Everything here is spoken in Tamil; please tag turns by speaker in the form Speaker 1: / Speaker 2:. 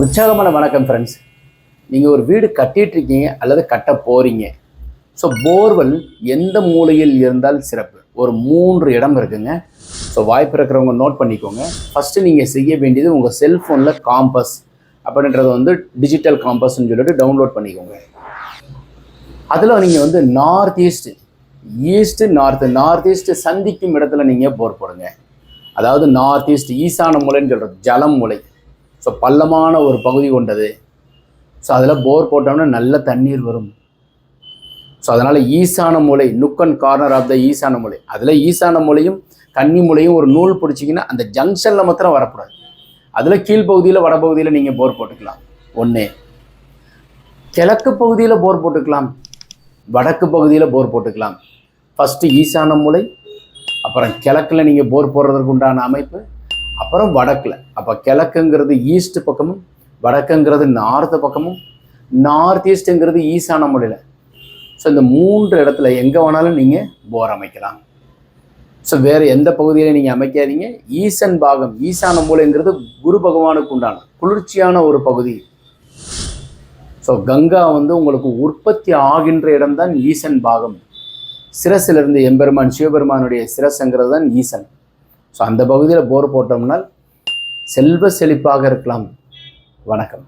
Speaker 1: உற்சாகமான வணக்கம் ஃப்ரெண்ட்ஸ் நீங்கள் ஒரு வீடு கட்டிட்டு இருக்கீங்க அல்லது கட்ட போகிறீங்க ஸோ போர்வெல் எந்த மூலையில் இருந்தால் சிறப்பு? ஒரு மூன்று இடம் இருக்குங்க. ஸோ வாய்ப்பு இருக்கிறவங்க நோட் பண்ணிக்கோங்க. ஃபஸ்ட்டு நீங்கள் செய்ய வேண்டியது உங்கள் செல்ஃபோனில் காம்பஸ் அப்படின்றத வந்து டிஜிட்டல் காம்பஸ்ன்னு சொல்லிட்டு டவுன்லோட் பண்ணிக்கோங்க. அதில் நீங்கள் வந்து north east east north north east சந்திக்கும் இடத்துல நீங்கள் போர் போடுங்க. அதாவது நார்த் ஈஸ்ட் ஈசான மூலைன்னு சொல்கிறது ஜலம் மூலை. ஸோ பள்ளமான ஒரு பகுதி கொண்டது. ஸோ அதில் போர் போட்டோம்னா நல்ல தண்ணீர் வரும். ஸோ அதனால் ஈசான மூலை nook and corner of the ஈசான மூலை அதில் ஈசான மூலையும் கன்னி மூலையும் ஒரு நூல் பிடிச்சிங்கன்னா அந்த ஜங்ஷனில் மாத்திரம் வரக்கூடாது. அதில் கீழ்ப்பகுதியில் வடபகுதியில் நீங்கள் போர் போட்டுக்கலாம். ஒன்று கிழக்கு பகுதியில் போர் போட்டுக்கலாம். வடக்கு பகுதியில் போர் போட்டுக்கலாம். ஃபஸ்ட்டு ஈசான மூலை அப்புறம் கிழக்கில் நீங்கள் போர் போடுறதுக்கு உண்டான அமைப்பு அப்புறம் வடக்கில். அப்போ கிழக்குங்கிறது ஈஸ்ட் பக்கமும் வடக்குங்கிறது நார்த்து பக்கமும் நார்த் ஈஸ்ட்டுங்கிறது ஈசான மூலையில் ஸோ இந்த மூன்று இடத்துல எங்கே வேணாலும் நீங்கள் போர் அமைக்கலாம். ஸோ வேறு எந்த பகுதியிலையும் நீங்கள் அமைக்காதீங்க. ஈசன் பாகம் ஈசான மூலைங்கிறது குரு பகவானுக்கு உண்டான குளிர்ச்சியான ஒரு பகுதி. ஸோ கங்கா வந்து உங்களுக்கு உற்பத்தி ஆகின்ற இடம்தான் ஈசன் பாகம். சிரசிலிருந்து எம்பெருமான் சிவபெருமானுடைய சிரசுங்கிறது தான் ஈசன். ஸோ அந்த பகுதியில் போர் போட்டோம்னால் செல்வ செழிப்பாக இருக்கலாம். வணக்கம்.